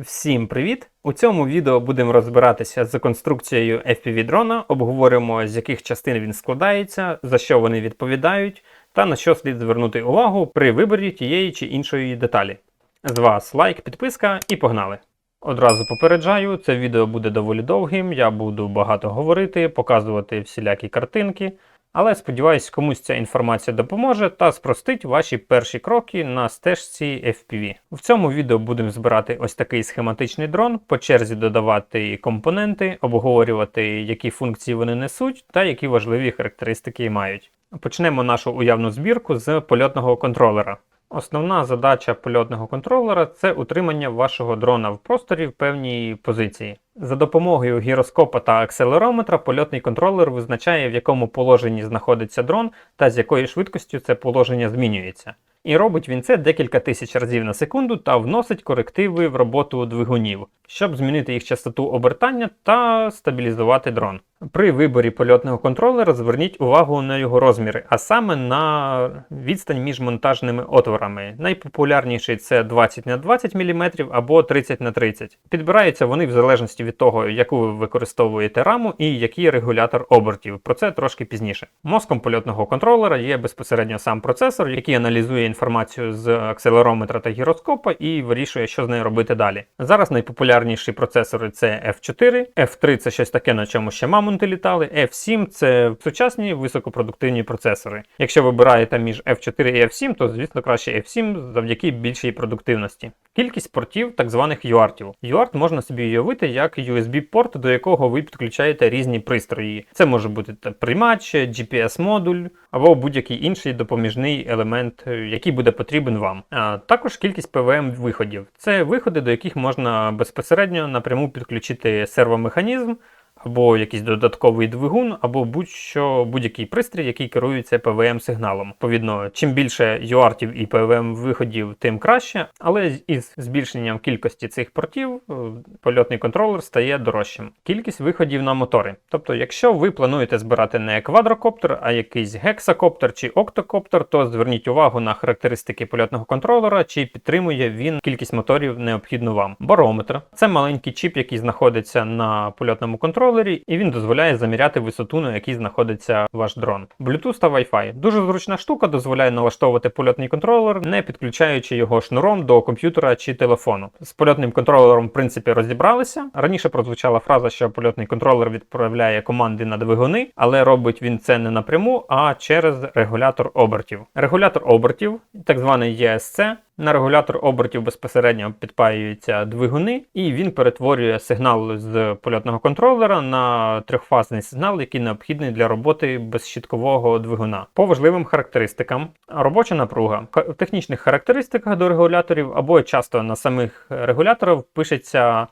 Всім привіт! У цьому відео будемо розбиратися з конструкцією FPV дрона, обговоримо з яких частин він складається, за що вони відповідають, та на що слід звернути увагу при виборі тієї чи іншої деталі. З вас лайк, підписка і погнали! Одразу попереджаю, це відео буде доволі довгим, я буду багато говорити, показувати всілякі картинки. Але сподіваюсь, комусь ця інформація допоможе та спростить ваші перші кроки на стежці FPV. В цьому відео будемо збирати ось такий схематичний дрон, по черзі додавати компоненти, обговорювати, які функції вони несуть та які важливі характеристики мають. Почнемо нашу уявну збірку з польотного контролера. Основна задача польотного контролера це утримання вашого дрона в просторі в певній позиції. За допомогою гіроскопа та акселерометра польотний контролер визначає, в якому положенні знаходиться дрон та з якою швидкістю це положення змінюється. І робить він це декілька тисяч разів на секунду та вносить корективи в роботу двигунів, щоб змінити їх частоту обертання та стабілізувати дрон. При виборі польотного контролера зверніть увагу на його розміри, а саме на відстань між монтажними отворами. Найпопулярніший це 20 на 20 мм або 30 на 30 Підбираються вони в залежності від того, яку ви використовуєте раму і який регулятор обертів. Про це трошки пізніше. Мозком польотного контролера є безпосередньо сам процесор, який аналізує інформацію з акселерометра та гіроскопа і вирішує, що з нею робити далі. Зараз найпопулярніші процесори це F4, F3 це щось таке, на чому ще мамонти літали. F7 це сучасні високопродуктивні процесори. Якщо вибираєте між F4 і F7, то звісно краще F7 завдяки більшій продуктивності. Кількість портів, так званих UART. UART можна собі уявити як USB-порт, до якого ви підключаєте різні пристрої. Це може бути приймач, GPS-модуль або будь-який інший допоміжний елемент, який буде потрібен вам. А також кількість PWM виходів. Це виходи, до яких можна безпосередньо напряму підключити сервомеханізм або якийсь додатковий двигун, або будь-що будь-який пристрій, який керується pwm сигналом. Відповідно, чим більше UARTів і pwm виходів, тим краще. Але із збільшенням кількості цих портів е, польотний контролер стає дорожчим. Кількість виходів на мотори. Тобто, якщо ви плануєте збирати не квадрокоптер, а якийсь гексакоптер чи октокоптер, то зверніть увагу на характеристики польотного контролера, чи підтримує він кількість моторів необхідну вам. Барометр це маленький чіп, який знаходиться на польотному контролері контролері, і він дозволяє заміряти висоту, на якій знаходиться ваш дрон. Bluetooth та Wi-Fi. Дуже зручна штука, дозволяє налаштовувати польотний контролер, не підключаючи його шнуром до комп'ютера чи телефону. З польотним контролером, в принципі, розібралися. Раніше прозвучала фраза, що польотний контролер відправляє команди на двигуни, але робить він це не напряму, а через регулятор обертів. Регулятор обертів, так званий ESC, на регулятор обертів безпосередньо підпаюються двигуни, і він перетворює сигнал з польотного контролера на трьохфазний сигнал, який необхідний для роботи безщіткового двигуна. По важливим характеристикам, робоча напруга. В технічних характеристиках до регуляторів або часто на самих регуляторах пишеться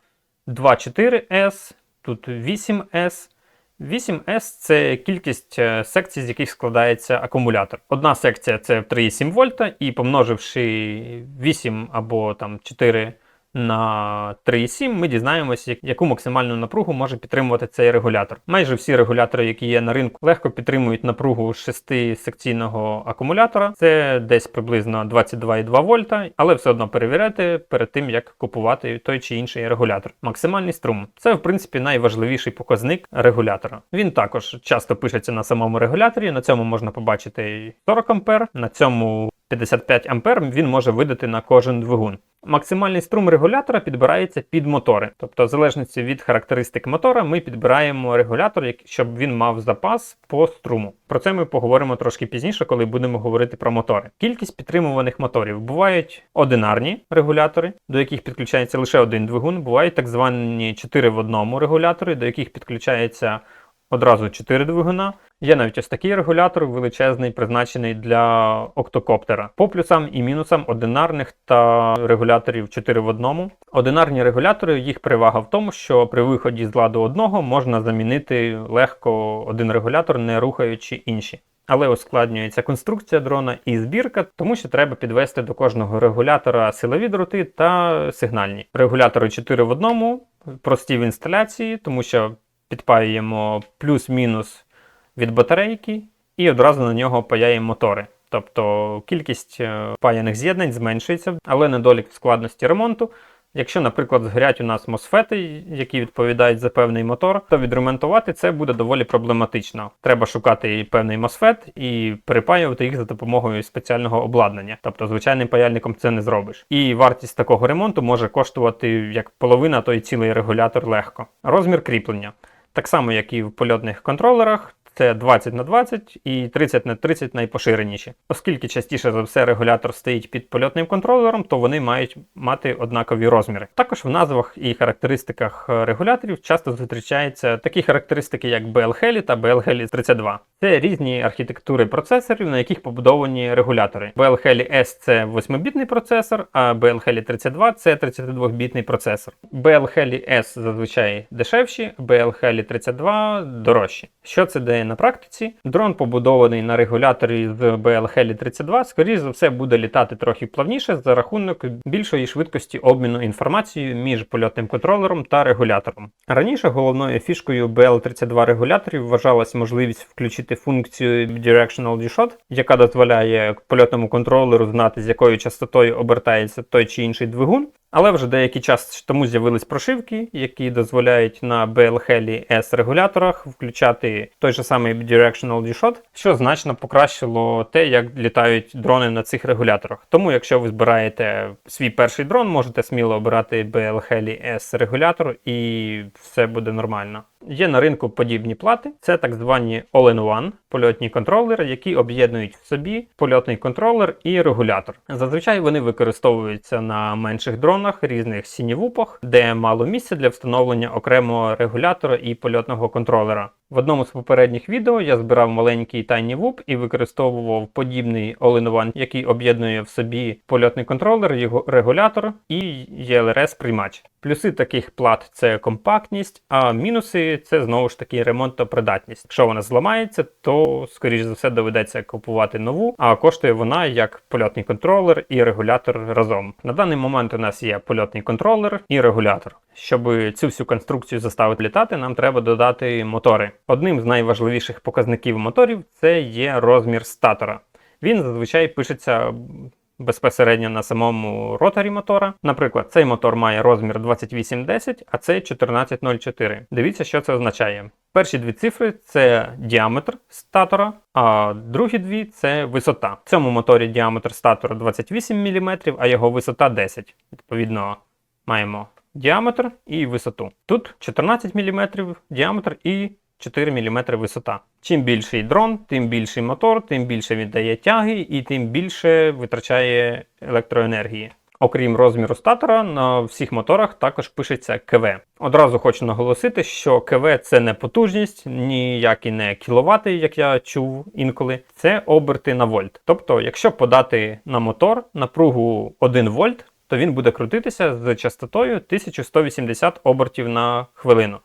2,4S, тут 8S. 8S це кількість е, секцій, з яких складається акумулятор. Одна секція це 3,7 вольта, і помноживши 8 або там 4 на 3,7 ми дізнаємося, яку максимальну напругу може підтримувати цей регулятор. Майже всі регулятори, які є на ринку, легко підтримують напругу 6-секційного акумулятора. Це десь приблизно 22,2 вольта, але все одно перевіряйте перед тим, як купувати той чи інший регулятор. Максимальний струм це, в принципі, найважливіший показник регулятора. Він також часто пишеться на самому регуляторі. На цьому можна побачити 40 А, на цьому 55 А він може видати на кожен двигун. Максимальний струм регулятора підбирається під мотори. Тобто, в залежності від характеристик мотора, ми підбираємо регулятор, щоб він мав запас по струму. Про це ми поговоримо трошки пізніше, коли будемо говорити про мотори. Кількість підтримуваних моторів бувають одинарні регулятори, до яких підключається лише один двигун. Бувають так звані 4 в одному регулятори, до яких підключається одразу 4 двигуна. Є навіть ось такий регулятор величезний, призначений для октокоптера. По плюсам і мінусам одинарних та регуляторів 4 в одному. Одинарні регулятори, їх перевага в тому, що при виході з ладу одного можна замінити легко один регулятор, не рухаючи інші. Але ускладнюється конструкція дрона і збірка, тому що треба підвести до кожного регулятора силові дроти та сигнальні. Регулятори 4 в одному, прості в інсталяції, тому що підпаюємо плюс-мінус від батарейки і одразу на нього паяємо мотори. Тобто кількість е, паяних з'єднань зменшується, але недолік складності ремонту Якщо, наприклад, згорять у нас мосфети, які відповідають за певний мотор, то відремонтувати це буде доволі проблематично. Треба шукати певний мосфет і перепаювати їх за допомогою спеціального обладнання. Тобто звичайним паяльником це не зробиш. І вартість такого ремонту може коштувати як половина, то й цілий регулятор легко. Розмір кріплення. Так само, як і в польотних контролерах, це 20 на 20 і 30 на 30 найпоширеніші. Оскільки частіше за все регулятор стоїть під польотним контролером, то вони мають мати однакові розміри. Також в назвах і характеристиках регуляторів часто зустрічаються такі характеристики, як BL-Heli та BL-Heli 32. Це різні архітектури процесорів, на яких побудовані регулятори. BL-Heli S це 8-бітний процесор, а BL-Heli 32 це 32-бітний процесор. BL-Heli S зазвичай дешевші, BL-Heli 32 дорожчі. Що це дає на практиці? Дрон побудований на регуляторі з BL-Heli 32, скоріш за все буде літати трохи плавніше за рахунок більшої швидкості обміну інформацією між польотним контролером та регулятором. Раніше головною фішкою BL32 регуляторів вважалась можливість включити функцію Directional D-Shot, яка дозволяє польотному контролеру знати, з якою частотою обертається той чи інший двигун. Але вже деякий час тому з'явились прошивки, які дозволяють на BL-Heli S регуляторах включати той же самий Directional D-Shot, що значно покращило те, як літають дрони на цих регуляторах. Тому, якщо ви збираєте свій перший дрон, можете сміло обирати BL-Heli S регулятор і все буде нормально. Є на ринку подібні плати, це так звані All-in-One польотні контролери, які об'єднують в собі польотний контролер і регулятор. Зазвичай вони використовуються на менших дронах, різних сінівупах, де мало місця для встановлення окремого регулятора і польотного контролера. В одному з попередніх відео я збирав маленький Tiny Whoop і використовував подібний all-in-one, який об'єднує в собі польотний контролер, його регулятор і ELRS приймач. Плюси таких плат це компактність, а мінуси це знову ж таки ремонтопридатність. Якщо вона зламається, то скоріш за все доведеться купувати нову, а коштує вона як польотний контролер і регулятор разом. На даний момент у нас є польотний контролер і регулятор. Щоб цю всю конструкцію заставити літати, нам треба додати мотори. Одним з найважливіших показників моторів це є розмір статора. Він зазвичай пишеться безпосередньо на самому роторі мотора. Наприклад, цей мотор має розмір 2810, а цей 1404. Дивіться, що це означає. Перші дві цифри це діаметр статора, а другі дві це висота. В цьому моторі діаметр статора 28 мм, а його висота 10. Відповідно, маємо діаметр і висоту. Тут 14 мм діаметр і 4 мм висота. Чим більший дрон, тим більший мотор, тим більше віддає тяги і тим більше витрачає електроенергії. Окрім розміру статора, на всіх моторах також пишеться КВ. Одразу хочу наголосити, що КВ це не потужність, ніякі не кіловати, як я чув інколи, це оберти на вольт. Тобто, якщо подати на мотор напругу 1 вольт, то він буде крутитися з частотою 1180 обертів на хвилину.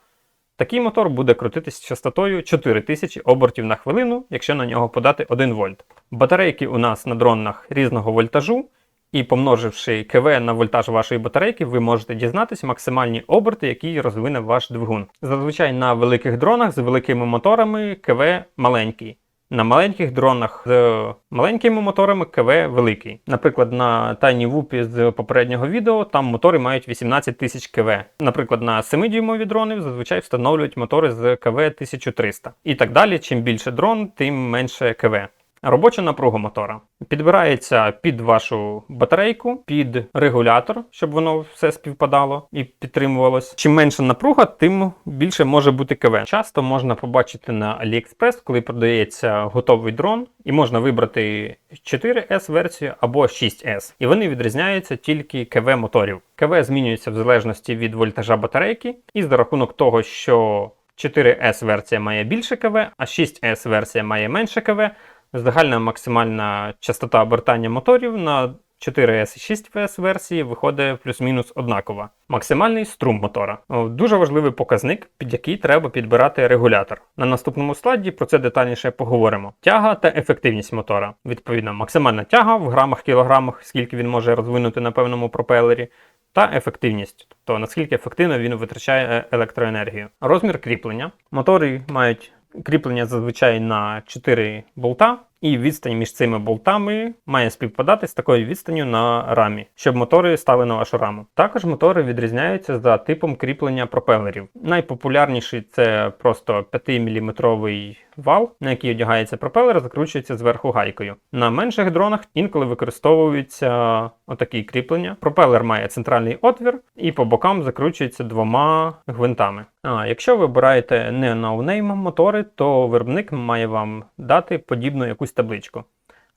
Такий мотор буде крутитись частотою 4000 обертів на хвилину, якщо на нього подати 1 вольт. Батарейки у нас на дронах різного вольтажу, і помноживши КВ на вольтаж вашої батарейки, ви можете дізнатися максимальні оберти, які розвине ваш двигун. Зазвичай на великих дронах з великими моторами КВ маленький. На маленьких дронах з маленькими моторами КВ великий. Наприклад, на Tiny Whoop з попереднього відео там мотори мають 18 тисяч КВ. Наприклад, на 7-дюймові дрони зазвичай встановлюють мотори з КВ 1300. І так далі. Чим більше дрон, тим менше КВ. Робоча напруга мотора підбирається під вашу батарейку, під регулятор, щоб воно все співпадало і підтримувалось. Чим менша напруга, тим більше може бути КВ. Часто можна побачити на AliExpress, коли продається готовий дрон, і можна вибрати 4S версію або 6S. І вони відрізняються тільки КВ моторів. КВ змінюється в залежності від вольтажа батарейки, і за рахунок того, що 4S версія має більше КВ, а 6S версія має менше КВ. Загальна максимальна частота обертання моторів на 4S і 6S версії виходить плюс-мінус однакова. Максимальний струм мотора. Дуже важливий показник, під який треба підбирати регулятор. На наступному слайді про це детальніше поговоримо. Тяга та ефективність мотора. Відповідно, максимальна тяга в грамах-кілограмах, скільки він може розвинути на певному пропелері. Та ефективність, тобто наскільки ефективно він витрачає електроенергію. Розмір кріплення. Мотори мають кріплення зазвичай на 4 болта, і відстань між цими болтами має співпадати з такою відстанню на рамі, щоб мотори стали на вашу раму. Також мотори відрізняються за типом кріплення пропелерів. Найпопулярніший це просто 5-мм вал, на який одягається пропелер, закручується зверху гайкою. На менших дронах інколи використовуються отакі кріплення. Пропелер має центральний отвір і по бокам закручується двома гвинтами. А якщо ви обираєте не ноунейм мотори, то виробник має вам дати подібну якусь табличку.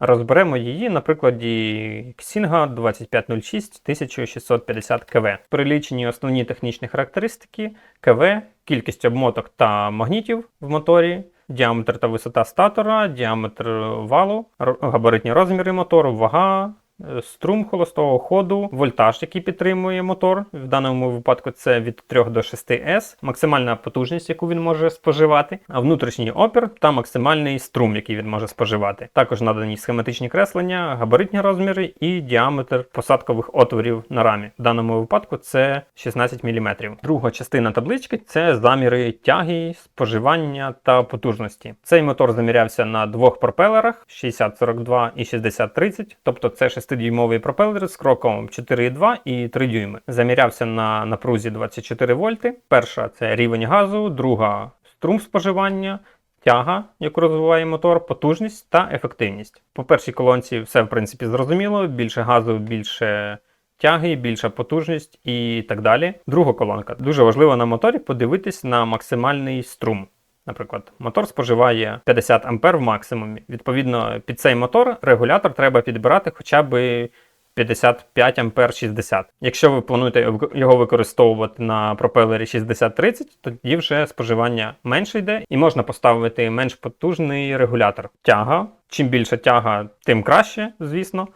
Розберемо її на прикладі Xinga 2506 1650 КВ. Перелічені основні технічні характеристики КВ, кількість обмоток та магнітів в моторі, діаметр та висота статора, діаметр валу, габаритні розміри мотору, вага, струм холостого ходу, вольтаж, який підтримує мотор. В даному випадку це від 3 до 6 С, максимальна потужність, яку він може споживати, а внутрішній опір та максимальний струм, який він може споживати. Також надані схематичні креслення, габаритні розміри і діаметр посадкових отворів на рамі. В даному випадку це 16 мм. Друга частина таблички це заміри тяги, споживання та потужності. Цей мотор замірявся на двох пропелерах 6042 і 6030, тобто це 6-дюймовий пропелер з кроком 4,2 і 3 дюйми. Замірявся на напрузі 24 вольти. Перша це рівень газу, друга струм споживання. Тяга, яку розвиває мотор, потужність та ефективність. По першій колонці все в принципі зрозуміло: більше газу, більше тяги, більша потужність і так далі. Друга колонка. Дуже важливо на моторі подивитись на максимальний струм. Наприклад, мотор споживає 50 ампер в максимумі. Відповідно, під цей мотор регулятор треба підбирати хоча б 55 ампер 60. Якщо ви плануєте його використовувати на пропелері 6030, тоді вже споживання менше йде і можна поставити менш потужний регулятор. Тяга. Чим більша тяга, тим краще, звісно.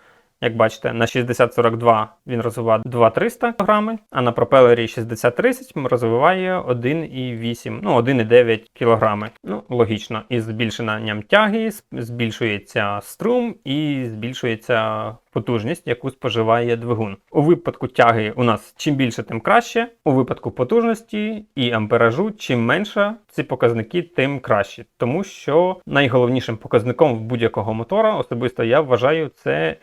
Як бачите, на 6042 він розвиває 2300 грами, а на пропелері 6030 розвиває 1,8, ну 1,9 кг. Ну, логічно, із збільшенням тяги збільшується струм і збільшується потужність, яку споживає двигун. У випадку тяги у нас чим більше, тим краще. У випадку потужності і амперажу, чим менше ці показники, тим краще. Тому що найголовнішим показником будь-якого мотора особисто я вважаю це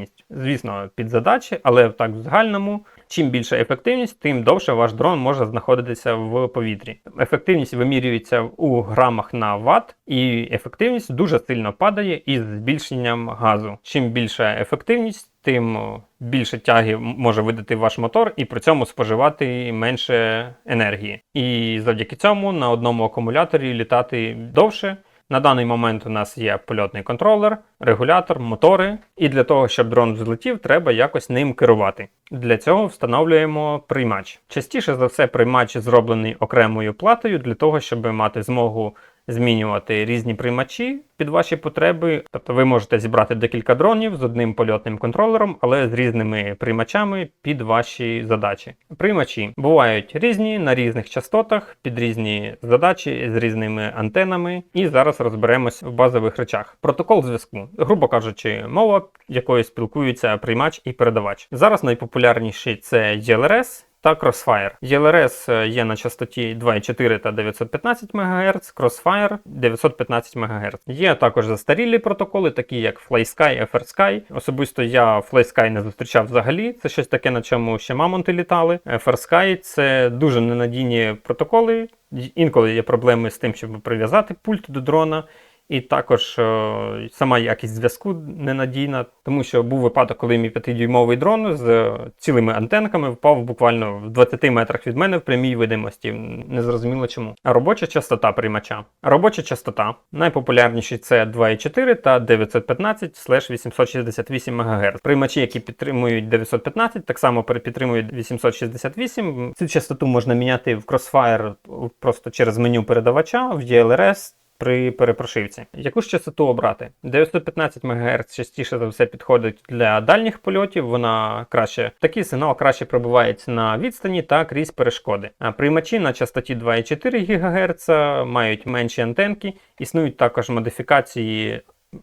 ефективність. Звісно, під задачі, але так в загальному. Чим більша ефективність, тим довше ваш дрон може знаходитися в повітрі. Ефективність вимірюється у грамах на ватт, і ефективність дуже сильно падає із збільшенням газу. Чим більша ефективність, тим більше тяги може видати ваш мотор і при цьому споживати менше енергії. І завдяки цьому на одному акумуляторі літати довше. На даний момент у нас є польотний контролер, регулятор, мотори, і для того, щоб дрон взлетів, треба якось ним керувати. Для цього встановлюємо приймач. Частіше за все, приймач зроблений окремою платою для того, щоб мати змогу змінювати різні приймачі під ваші потреби. Тобто ви можете зібрати декілька дронів з одним польотним контролером, але з різними приймачами під ваші задачі. Приймачі бувають різні на різних частотах, під різні задачі з різними антенами. І зараз розберемось в базових речах. Протокол зв'язку, грубо кажучи, мова, якою спілкуються приймач і передавач. Зараз найпопулярніші це GLRS та Crossfire. GLRS є на частоті 2,4 та 915 МГц, Crossfire 915 МГц. Є також застарілі протоколи, такі як FlySky, FrSky. Особисто я FlySky не зустрічав взагалі. Це щось таке, на чому ще мамонти літали. FrSky – це дуже ненадійні протоколи. Інколи є проблеми з тим, щоб прив'язати пульт до дрона. І також е, сама якість зв'язку ненадійна, тому що був випадок, коли мій 5-дюймовий дрон з цілими антенками впав буквально в 20 метрах від мене в прямій видимості. Незрозуміло чому. Робоча частота приймача. Робоча частота найпопулярніші це 2,4 та 915-868 МГц. Приймачі, які підтримують 915, так само підтримують 868. Цю частоту можна міняти в Crossfire просто через меню передавача, в DLRS при перепрошивці. Яку ж частоту обрати? 915 МГц частіше за все підходить для дальніх польотів, вона краще, такий сигнал краще пробивається на відстані та крізь перешкоди. А приймачі на частоті 2,4 ГГц мають менші антенки, існують також модифікації.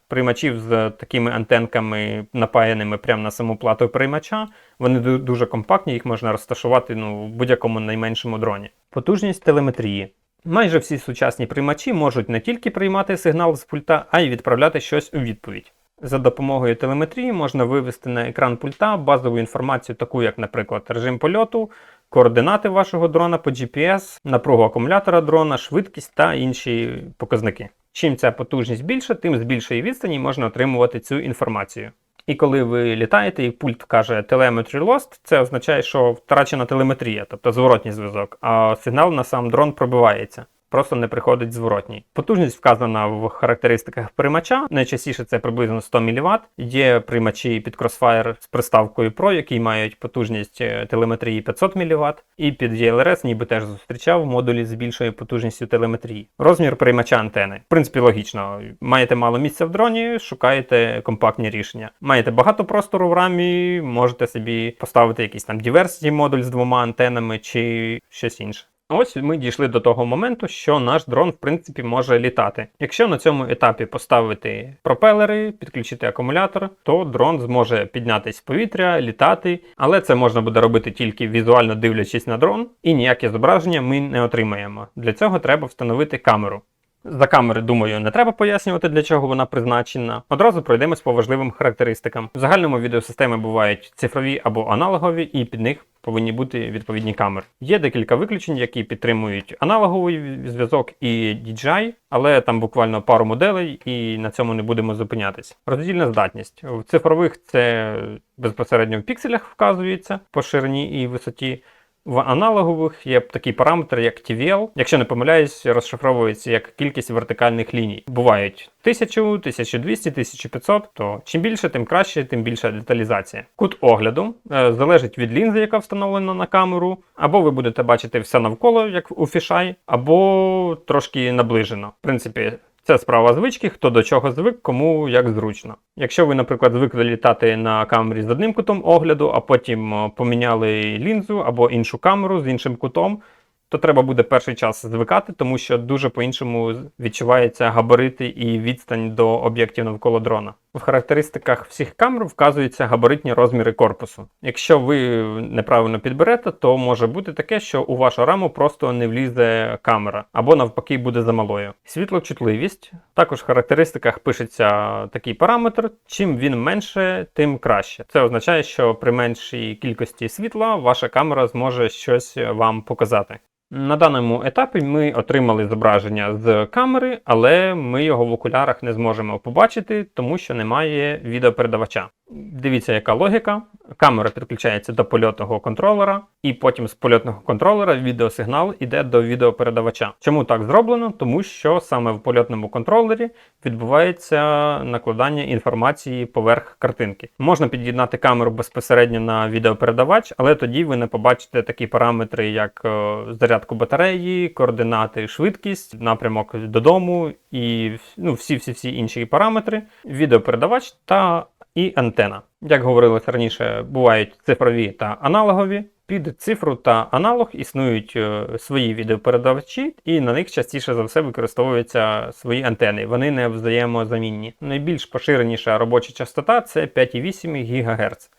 Приймачів з такими антенками, напаяними прямо на саму плату приймача. Вони дуже компактні, їх можна розташувати ну, в будь-якому найменшому дроні. Потужність телеметрії. Майже всі сучасні приймачі можуть не тільки приймати сигнал з пульта, а й відправляти щось у відповідь. За допомогою телеметрії можна вивести на екран пульта базову інформацію, таку як, наприклад, режим польоту, координати вашого дрона по GPS, напругу акумулятора дрона, швидкість та інші показники. Чим ця потужність більша, тим з більшої відстані можна отримувати цю інформацію. І коли ви літаєте, і пульт каже Telemetry Lost, це означає, що втрачена телеметрія, тобто зворотній зв'язок, а сигнал на сам дрон пробивається. Просто не приходить зворотній. Потужність вказана в характеристиках приймача. Найчастіше це приблизно 100 мВт. Є приймачі під Crossfire з приставкою Pro, які мають потужність е, телеметрії 500 мВт. І під ELRS ніби теж зустрічав модулі з більшою потужністю телеметрії. Розмір приймача антени. В принципі, логічно. Маєте мало місця в дроні, шукаєте компактні рішення. Маєте багато простору в рамі, можете собі поставити якийсь там diversity модуль з двома антенами чи щось інше. Ось ми дійшли до того моменту, що наш дрон, в принципі, може літати. Якщо на цьому етапі поставити пропелери, підключити акумулятор, то дрон зможе піднятись в повітря, літати, але це можна буде робити тільки візуально дивлячись на дрон, і ніяке зображення ми не отримаємо. Для цього треба встановити камеру. За камери, думаю, не треба пояснювати, для чого вона призначена. Одразу пройдемось по важливим характеристикам. В загальному відеосистеми бувають цифрові або аналогові, і під них повинні бути відповідні камери. Є декілька виключень, які підтримують аналоговий зв'язок і DJI, але там буквально пару моделей, і на цьому не будемо зупинятись. Роздільна здатність в цифрових це безпосередньо в пікселях вказується по ширині і висоті. В аналогових є такий параметр, як TVL. Якщо не помиляюсь, розшифровується як кількість вертикальних ліній. Бувають 1000, 1200, 1500, то чим більше, тим краще, тим більша деталізація. Кут огляду е, залежить від лінзи, яка встановлена на камеру, або ви будете бачити все навколо, як у фішай, або трошки наближено. В принципі, це справа звички, хто до чого звик, кому як зручно. Якщо ви, наприклад, звикли літати на камері з одним кутом огляду, а потім е, поміняли лінзу або іншу камеру з іншим кутом, то треба буде перший час звикати, тому що дуже по-іншому відчуваються габарити і відстань до об'єктів навколо дрона. В характеристиках всіх камер вказуються габаритні розміри корпусу. Якщо ви неправильно підберете, то може бути таке, що у вашу раму просто не влізе камера, або навпаки буде замалою. Світлочутливість. Також в характеристиках пишеться такий параметр. Чим він менше, тим краще. Це означає, що при меншій кількості світла ваша камера зможе щось вам показати. На даному етапі ми отримали зображення з камери, але ми його в окулярах не зможемо побачити, тому що немає відеопередавача. Дивіться, яка логіка. Камера підключається до польотного контролера, і потім з польотного контролера відеосигнал йде до відеопередавача. Чому так зроблено? Тому що саме в польотному контролері відбувається накладання інформації поверх картинки. Можна під'єднати камеру безпосередньо на відеопередавач, але тоді ви не побачите такі параметри, як е, зарядку батареї, координати, швидкість, напрямок додому і ну, всі-всі-всі інші параметри, відеопередавач та і антена. Як говорилось раніше, бувають цифрові та аналогові. Під цифру та аналог існують е, свої відеопередавачі, і на них частіше за все використовуються свої антени. Вони не взаємозамінні. Найбільш поширеніша робоча частота це 5,8 ГГц.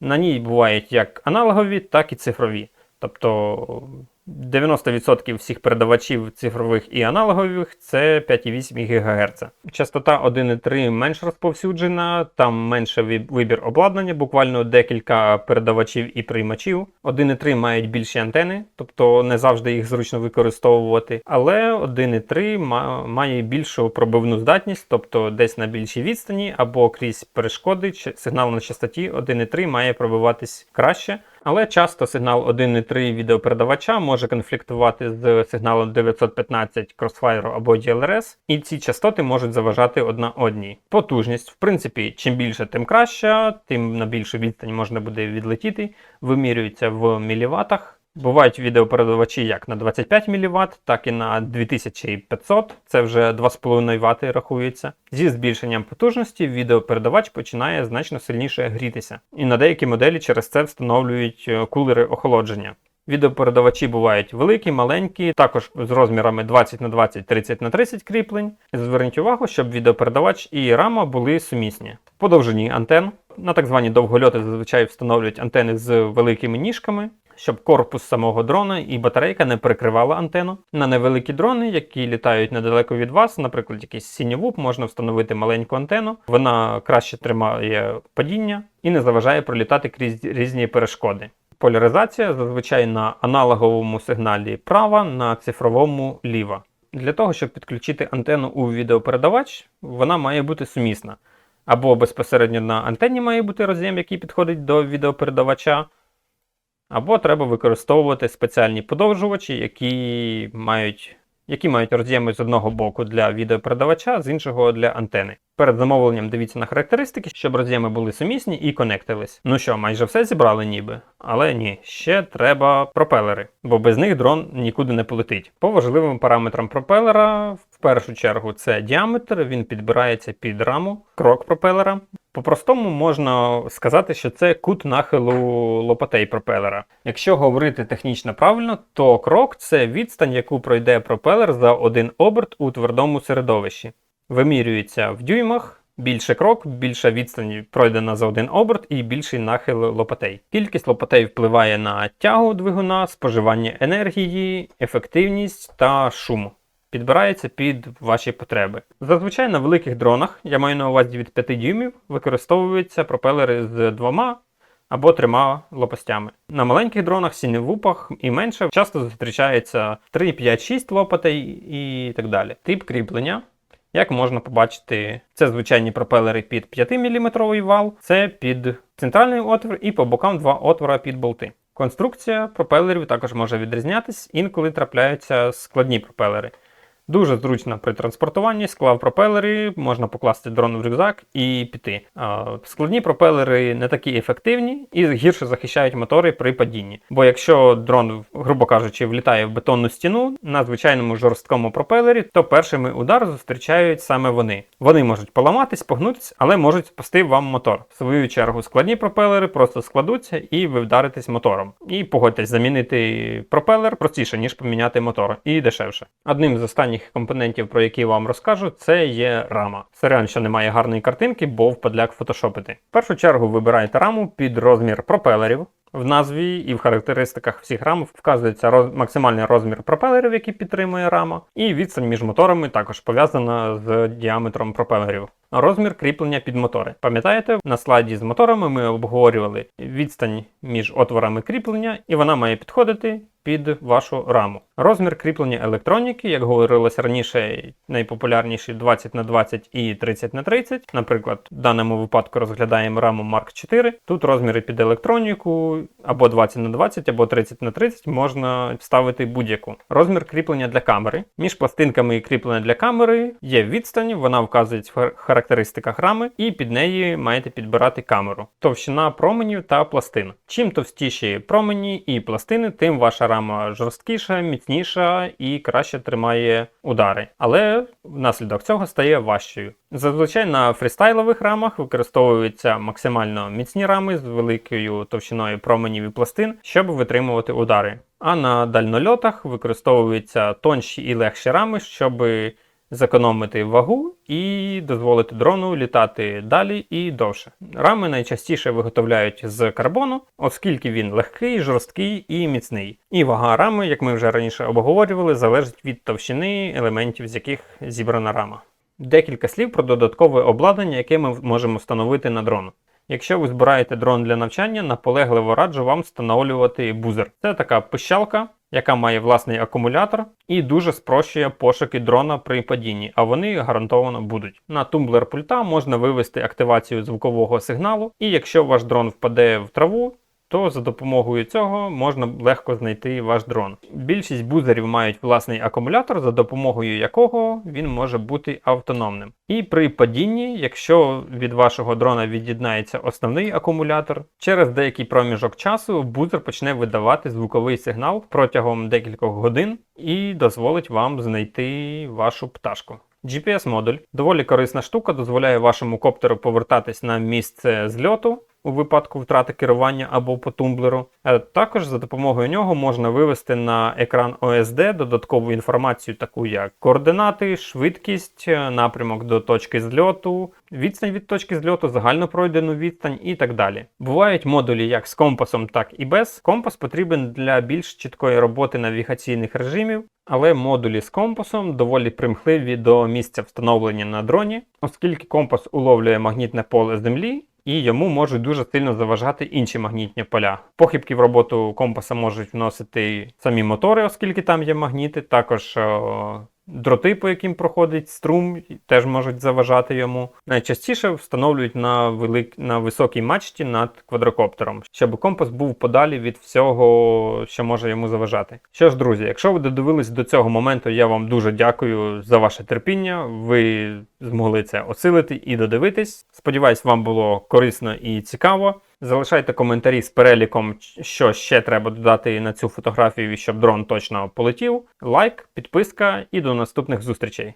На ній бувають як аналогові, так і цифрові. Тобто 90% всіх передавачів цифрових і аналогових це 5,8 ГГц. Частота 1,3 менш розповсюджена, там менше вибір обладнання, буквально декілька передавачів і приймачів. 1,3 мають більші антени, тобто не завжди їх зручно використовувати. Але 1,3 має більшу пробивну здатність, тобто десь на більшій відстані або крізь перешкоди, сигнал на частоті 1,3 має пробиватись краще. Але часто сигнал 1.3 відеопередавача може конфліктувати з сигналом 915 Crossfire або DLRS, і ці частоти можуть заважати одна одній. Потужність, в принципі, чим більше, тим краще, тим на більшу відстань можна буде відлетіти, вимірюється в міліватах. Бувають відеопередавачі як на 25 мВт, так і на 2500, це вже 2,5 Вт рахується. Зі збільшенням потужності відеопередавач починає значно сильніше грітися. І на деякі моделі через це встановлюють е, кулери охолодження. Відеопередавачі бувають великі, маленькі, також з розмірами 20 на 20 30 на 30 кріплень. Зверніть увагу, щоб відеопередавач і рама були сумісні. По довжині антен. На так звані довгольоти зазвичай встановлюють антени з великими ніжками. Щоб корпус самого дрона і батарейка не перекривала антенну. На невеликі дрони, які літають недалеко від вас, наприклад, якийсь сінєвуп, можна встановити маленьку антенну. Вона краще тримає падіння і не заважає пролітати крізь різні перешкоди. Поляризація зазвичай на аналоговому сигналі права, на цифровому ліва. Для того, щоб підключити антенну у відеопередавач, вона має бути сумісна. Або безпосередньо на антенні має бути роз'єм, який підходить до відеопередавача, або треба використовувати спеціальні подовжувачі, які мають, які мають роз'єми з одного боку для відеопередавача, з іншого для антени. Перед замовленням дивіться на характеристики, щоб роз'єми були сумісні і конектились. Ну що, майже все зібрали ніби. Але ні, ще треба пропелери, бо без них дрон нікуди не полетить. По важливим параметрам пропелера, в першу чергу, це діаметр, він підбирається під раму, крок пропелера. По-простому можна сказати, що це кут нахилу лопатей пропелера. Якщо говорити технічно правильно, то крок це відстань, яку пройде пропелер за один оберт у твердому середовищі. Вимірюється в дюймах, більше крок, більша відстань пройдена за один оберт і більший нахил лопатей. Кількість лопатей впливає на тягу двигуна, споживання енергії, ефективність та шум. Підбирається під ваші потреби. Зазвичай на великих дронах, я маю на увазі від 5 дюймів, використовуються пропелери з двома або трьома лопастями. На маленьких дронах, сіневупах і менше часто зустрічається 3, 5, 6 лопатей і так далі. Тип кріплення. Як можна побачити, це звичайні пропелери під 5-мм вал, це під центральний отвір і по бокам два отвора під болти. Конструкція пропелерів також може відрізнятись, інколи трапляються складні пропелери. Дуже зручно при транспортуванні, склав пропелери, можна покласти дрон в рюкзак і піти. Складні пропелери не такі ефективні і гірше захищають мотори при падінні. Бо якщо дрон, грубо кажучи, влітає в бетонну стіну на звичайному жорсткому пропелері, то першими удар зустрічають саме вони. Вони можуть поламатись, погнутись, але можуть спасти вам мотор. В свою чергу, складні пропелери просто складуться і ви вдаритесь мотором. І погодьтесь, замінити пропелер простіше, ніж поміняти мотор, і дешевше. Одним з останніх компонентів, про які вам розкажу, це є рама. Сорян, що немає гарної картинки, бо впадляк фотошопити. В першу чергу вибирайте раму під розмір пропелерів. В назві і в характеристиках всіх рам вказується роз... максимальний розмір пропелерів, який підтримує рама, і відстань між моторами також пов'язана з діаметром пропелерів. Розмір кріплення під мотори. Пам'ятаєте, на слайді з моторами ми обговорювали відстань між отворами кріплення, і вона має підходити під вашу раму. Розмір кріплення електроніки, як говорилось раніше, найпопулярніші 20 на 20 і 30 на 30. Наприклад, в даному випадку розглядаємо раму Mark 4. Тут розміри під електроніку або 20 на 20, або 30 на 30 можна вставити будь-яку. Розмір кріплення для камери. Між пластинками і кріплення для камери є відстань, вона вказується в характеристиках рами, і під неї маєте підбирати камеру. Товщина променів та пластин. Чим товстіші промені і пластини, тим ваша рама жорсткіша, міцніша і краще тримає удари. Але внаслідок цього стає важчою. Зазвичай на фрістайлових рамах використовуються максимально міцні рами з великою товщиною променів і пластин, щоб витримувати удари. А на дальнольотах використовуються тонші і легші рами, щоб зекономити вагу і дозволити дрону літати далі і довше. Рами найчастіше виготовляють з карбону, оскільки він легкий, жорсткий і міцний. І вага рами, як ми вже раніше обговорювали, залежить від товщини елементів, з яких зібрана рама. Декілька слів про додаткове обладнання, яке ми можемо встановити на дрон. Якщо ви збираєте дрон для навчання, наполегливо раджу вам встановлювати бузер. Це така пищалка, яка має власний акумулятор і дуже спрощує пошуки дрона при падінні, а вони гарантовано будуть. На тумблер пульта можна вивести активацію звукового сигналу, і якщо ваш дрон впаде в траву, то за допомогою цього можна легко знайти ваш дрон. Більшість бузерів мають власний акумулятор, за допомогою якого він може бути автономним. І при падінні, якщо від вашого дрона від'єднається основний акумулятор, через деякий проміжок часу бузер почне видавати звуковий сигнал протягом декількох годин і дозволить вам знайти вашу пташку. GPS-модуль доволі корисна штука, дозволяє вашому коптеру повертатись на місце зльоту у випадку втрати керування або по тумблеру. Е, Також за допомогою нього можна вивести на екран OSD додаткову інформацію, таку як координати, швидкість, е, напрямок до точки зльоту, відстань від точки зльоту, загально пройдену відстань і так далі. Бувають модулі як з компасом, так і без. Компас потрібен для більш чіткої роботи навігаційних режимів, але модулі з компасом доволі примхливі до місця встановлення на дроні, оскільки компас уловлює магнітне поле Землі. І йому можуть дуже сильно заважати інші магнітні поля. Похибки в роботу компаса можуть вносити самі мотори, оскільки там є магніти, також о, дроти, по яким проходить струм, теж можуть заважати йому. Найчастіше встановлюють на, велик... на високій мачті над квадрокоптером, щоб компас був подалі від всього, що може йому заважати. Що ж, друзі, якщо ви додивились до цього моменту, я вам дуже дякую за ваше терпіння. Ви змогли це осилити і додивитись. Сподіваюсь, вам було корисно і цікаво. Залишайте коментарі з переліком, що ще треба додати на цю фотографію, щоб дрон точно полетів. Лайк, підписка і до наступних зустрічей.